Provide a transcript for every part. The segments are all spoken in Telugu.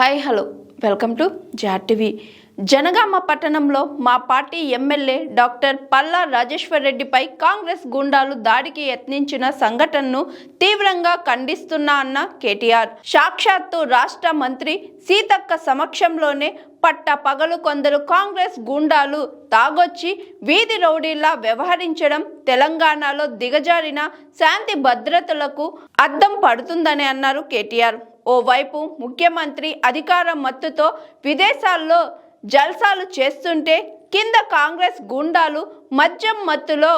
Hi hello. వెల్కమ్ టు జాటీవీ జనగామ పట్టణంలో మా party MLA doctor Palla Rajeshwar రెడ్డిపై కాంగ్రెస్ గుండాలు దాడికి యత్నించిన సంఘటనను తీవ్రంగా ఖండిస్తున్నా అన్న కేటీఆర్. సాక్షాత్తు రాష్ట్ర మంత్రి సీతక్క సమక్షంలోనే పట్ట పగలు కొందరు కాంగ్రెస్ గుండాలు తాగొచ్చి వీధి రౌడీలా వ్యవహరించడం తెలంగాణలో దిగజారిన శాంతి భద్రతలకు అద్దం పడుతుందని అన్నారు కేటీఆర్. ఓవైపు ముఖ్యమంత్రి అధికార మత్తుతో విదేశాల్లో జల్సాలు చేస్తుంటే కింద కాంగ్రెస్ గుండాలు మద్యం మత్తులో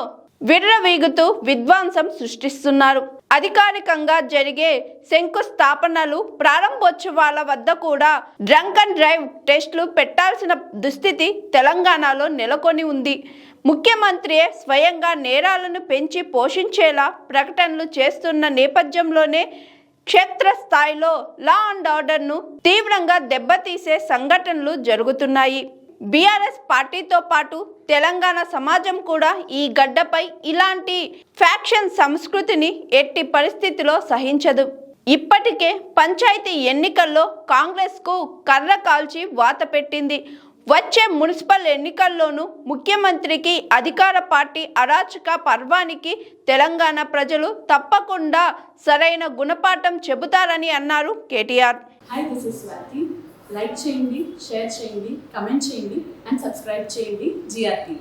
విర్రవీగుతూ విధ్వంసం సృష్టిస్తున్నారు. అధికారికంగా జరిగే శంకుస్థాపనలు ప్రారంభోత్సవాల వద్ద కూడా డ్రంక్ అండ్ డ్రైవ్ టెస్టులు పెట్టాల్సిన దుస్థితి తెలంగాణలో నెలకొని ఉంది. ముఖ్యమంత్రియే స్వయంగా నేరాలను పెంచి పోషించేలా ప్రకటనలు చేస్తున్న నేపథ్యంలోనే క్షేత్రస్థాయిలో లా అండ్ ఆర్డర్ను తీవ్రంగా దెబ్బతీసే సంఘటనలు జరుగుతున్నాయి. బీఆర్ఎస్ పార్టీతో పాటు తెలంగాణ సమాజం కూడా ఈ గడ్డపై ఇలాంటి ఫ్యాక్షన్ సంస్కృతిని ఎట్టి పరిస్థితిలో సహించదు. ఇప్పటికే పంచాయతీ ఎన్నికల్లో కాంగ్రెస్కు కర్ర కాల్చి వాత పెట్టింది. వచ్చే మున్సిపల్ ఎన్నికల్లోనూ ముఖ్యమంత్రికి అధికార పార్టీ అరాచక పర్వానికి తెలంగాణ ప్రజలు తప్పకుండా సరైన గుణపాఠం చెబుతారని అన్నారు KTR. Hi this is like చేయండి షేర్ చేయండి కమెంట్ చేయండి అండ్ సబ్స్క్రైబ్ చేయండి టీవీ